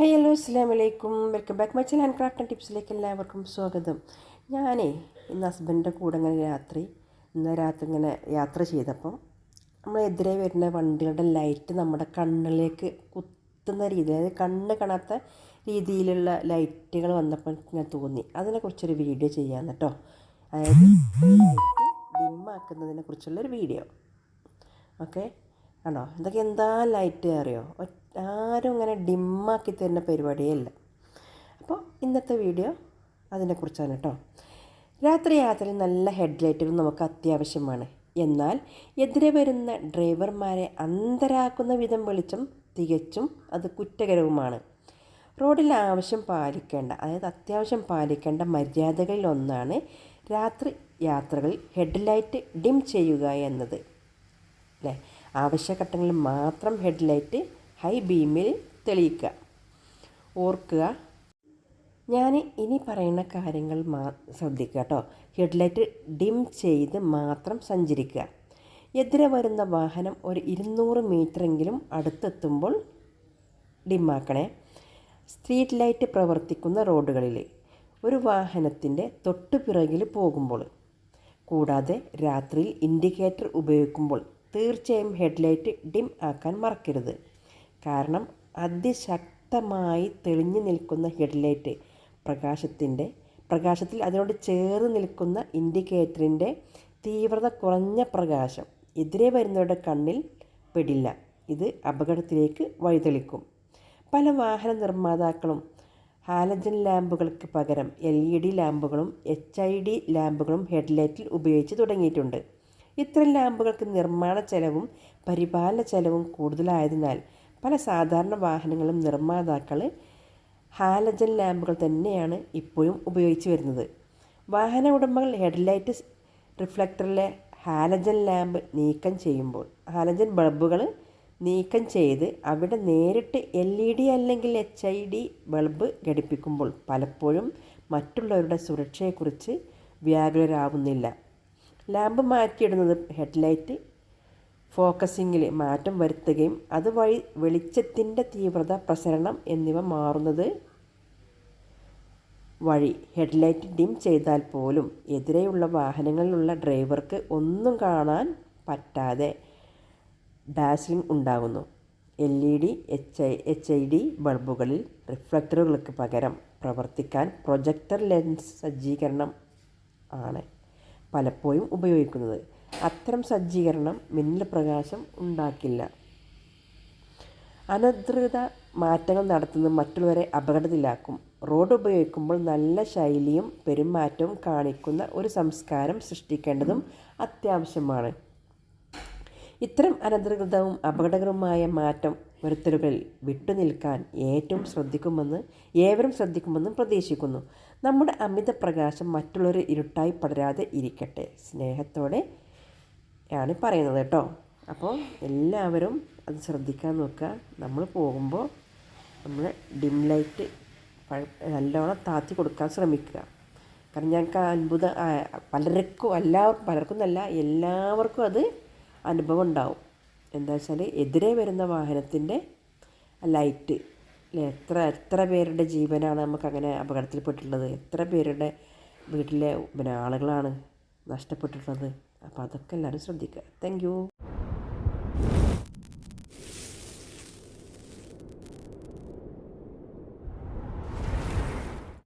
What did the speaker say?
Hi hello അസ്സാം വലൈക്കും welcome back my channel craft and ടിപ്സിലേക്ക് എല്ലാവർക്കും സ്വാഗതം. ഞാനേ ഇന്ന് ഹസ്ബൻഡിന്റെ കൂടെ ഇങ്ങനെ രാത്രി ഇന്ന് രാത്രി ഇങ്ങനെ യാത്ര ചെയ്തപ്പോൾ നമ്മളെതിരെ വരുന്ന വണ്ടികളുടെ ലൈറ്റ് നമ്മുടെ കണ്ണിലേക്ക് കുത്തുന്ന രീതി അതായത് കണ്ണ് കാണാത്ത രീതിയിലുള്ള ലൈറ്റുകൾ വന്നപ്പോൾ ഞാൻ തോന്നി. അതിനെക്കുറിച്ചൊരു വീഡിയോ ചെയ്യാമെന്ന് കേട്ടോ അതായത് ലൈറ്റ് ഡിമ്മാക്കുന്നതിനെ കുറിച്ചുള്ളൊരു വീഡിയോ ഓക്കെ ആണോ ഇതൊക്കെ എന്താ ലൈറ്റ് അറിയോ? ആരും ഇങ്ങനെ ഡിമ്മാക്കി തരുന്ന പരിപാടിയേ ഇല്ല അപ്പോൾ ഇന്നത്തെ വീഡിയോ അതിനെക്കുറിച്ചാണ് കേട്ടോ രാത്രി യാത്രയിൽ നല്ല ഹെഡ് ലൈറ്റുകൾ നമുക്ക് അത്യാവശ്യമാണ്. എന്നാൽ എതിരെ വരുന്ന ഡ്രൈവർമാരെ അന്തരാക്കുന്ന വിധം വെളിച്ചം തികച്ചും അത് കുറ്റകരവുമാണ്. റോഡിൽ ആവശ്യം പാലിക്കേണ്ട അതായത് അത്യാവശ്യം പാലിക്കേണ്ട മര്യാദകളിൽ ഒന്നാണ് രാത്രി യാത്രകളിൽ ഹെഡ് ലൈറ്റ് ഡിം ചെയ്യുക എന്നത്. അല്ലേ ആവശ്യഘട്ടങ്ങളിൽ മാത്രം ഹെഡ്ലൈറ്റ് ഹൈ ബീമിൽ തെളിയിക്കുക. ഓർക്കുക. ഞാൻ ഇനി പറയുന്ന കാര്യങ്ങൾ മാ ശ്രദ്ധിക്കുക കേട്ടോ. ഹെഡ്ലൈറ്റ് ഡിം ചെയ്ത് മാത്രം സഞ്ചരിക്കുക. എതിരെ വരുന്ന വാഹനം ഒരു ഇരുന്നൂറ് മീറ്ററെങ്കിലും അടുത്തെത്തുമ്പോൾ ഡിമ്മാക്കണേ. സ്ട്രീറ്റ് ലൈറ്റ് പ്രവർത്തിക്കുന്ന റോഡുകളിൽ. ഒരു വാഹനത്തിന്റെ തൊട്ടു പിറകിൽ പോകുമ്പോൾ. കൂടാതെ രാത്രിയിൽ ഇൻഡിക്കേറ്റർ ഉപയോഗിക്കുമ്പോൾ. തീർച്ചയായും ഹെഡ്ലൈറ്റ് ഡിം ആക്കാൻ മറക്കരുത്. കാരണം അതിശക്തമായി തെളിഞ്ഞു നിൽക്കുന്ന ഹെഡ്ലൈറ്റ് പ്രകാശത്തിന്റെ പ്രകാശത്തിൽ അതിനോട് ചേർന്ന് നിൽക്കുന്ന ഇൻഡിക്കേറ്ററിന്റെ തീവ്രത കുറഞ്ഞ പ്രകാശം എതിരെ വരുന്നവരുടെ കണ്ണിൽ പെടില്ല. ഇത് അപകടത്തിലേക്ക് വഴിതെളിക്കും. പല വാഹന നിർമ്മാതാക്കളും ഹാലജൻ ലാമ്പുകൾക്ക് പകരം എൽ ഇ ഡി ലാമ്പുകളും എച്ച് ഐ ഡി ലാമ്പുകളും ഹെഡ്ലൈറ്റിൽ ഉപയോഗിച്ച് തുടങ്ങിയിട്ടുണ്ട്. ഇത്തരം ലാമ്പുകൾക്ക് നിർമ്മാണ ചെലവും പരിപാലന ചെലവും കൂടുതലായതിനാൽ പല സാധാരണ വാഹനങ്ങളും നിർമ്മാതാക്കൾ ഹാലജൻ ലാമ്പുകൾ തന്നെയാണ് ഇപ്പോഴും ഉപയോഗിച്ച് വരുന്നത്. വാഹന ഉടമകൾ ഹെഡ്ലൈറ്റ് റിഫ്ലക്ടറിലെ ഹാലജൻ ലാമ്പ് നീക്കം ചെയ്യുമ്പോൾ ഹാലജൻ ബൾബുകൾ നീക്കം ചെയ്ത് അവിടെ നേരിട്ട് എൽ ഇ ഡി അല്ലെങ്കിൽ എച്ച് ഐ ഡി ബൾബ് ഘടിപ്പിക്കുമ്പോൾ പലപ്പോഴും മറ്റുള്ളവരുടെ സുരക്ഷയെക്കുറിച്ച് വ്യാകുലരാകുന്നില്ല ലാമ്പ് മാറ്റിയിടുന്നത് ഹെഡ്ലൈറ്റ് ഫോക്കസിങ്ങിൽ മാറ്റം വരുത്തുകയും അതുവഴി വെളിച്ചത്തിന്റെ തീവ്രത പ്രസരണം എന്നിവ മാറുന്നത് വഴി ഹെഡ്ലൈറ്റ് ഡിം ചെയ്താൽ പോലും എതിരെയുള്ള വാഹനങ്ങളിലുള്ള ഡ്രൈവർക്ക് ഒന്നും കാണാൻ പറ്റാതെ ഡാസ്ലിംഗ് ഉണ്ടാകുന്നു. L E D H I H I D ബൾബുകളിൽ റിഫ്ലക്ടറുകൾക്ക് പകരം പ്രവർത്തിക്കാൻ പ്രൊജക്ടർ ലെൻസ് സജ്ജീകരണം ആണ്. പലപ്പോഴും ഉപയോഗിക്കുന്നത്. അത്തരം സജ്ജീകരണം മിന്നൽ പ്രകാശം ഉണ്ടാക്കില്ല. അനധികൃത മാറ്റങ്ങൾ നടത്തുന്നത് മറ്റുള്ളവരെ അപകടത്തിലാക്കും. റോഡ് ഉപയോഗിക്കുമ്പോൾ നല്ല ശൈലിയും പെരുമാറ്റവും കാണിക്കുന്ന ഒരു സംസ്കാരം സൃഷ്ടിക്കേണ്ടതും അത്യാവശ്യമാണ്. ഇത്തരം അനധികൃതവും അപകടകരവുമായ മാറ്റം വരുത്തലുകളിൽ വിട്ടുനിൽക്കാൻ ഏറ്റവും ശ്രദ്ധിക്കുമെന്ന് ഏവരും ശ്രദ്ധിക്കുമെന്നും പ്രതീക്ഷിക്കുന്നു. നമ്മുടെ അമിത പ്രകാശം മറ്റുള്ളവർ ഇരുട്ടായി പടരാതെ ഇരിക്കട്ടെ. സ്നേഹത്തോടെ ആണ് പറയുന്നത് കേട്ടോ. അപ്പോൾ എല്ലാവരും അത് ശ്രദ്ധിക്കാൻ നോക്കുക. നമ്മൾ പോകുമ്പോൾ നമ്മൾ ഡിം ലൈറ്റ് നല്ലോണം താത്തി കൊടുക്കാൻ ശ്രമിക്കുക. കാരണം ഞങ്ങൾക്ക് അത്ഭുത പലർക്കും എല്ലാവർക്കും പലർക്കും എന്നല്ല എല്ലാവർക്കും അത് അനുഭവം ഉണ്ടാവും. എന്താ വെച്ചാൽ എതിരെ വരുന്ന വാഹനത്തിന്റെ ലൈറ്റ്. അല്ലേ എത്ര എത്ര പേരുടെ ജീവനാണ് നമുക്ക് അങ്ങനെ അപകടത്തിൽപ്പെട്ടിട്ടുള്ളത്? എത്ര പേരുടെ വീട്ടിലെ പിന്നെ ആളുകളാണ് നഷ്ടപ്പെട്ടിട്ടുള്ളത്? അപ്പോൾ അതൊക്കെ എല്ലാവരും ശ്രദ്ധിക്കുക. താങ്ക്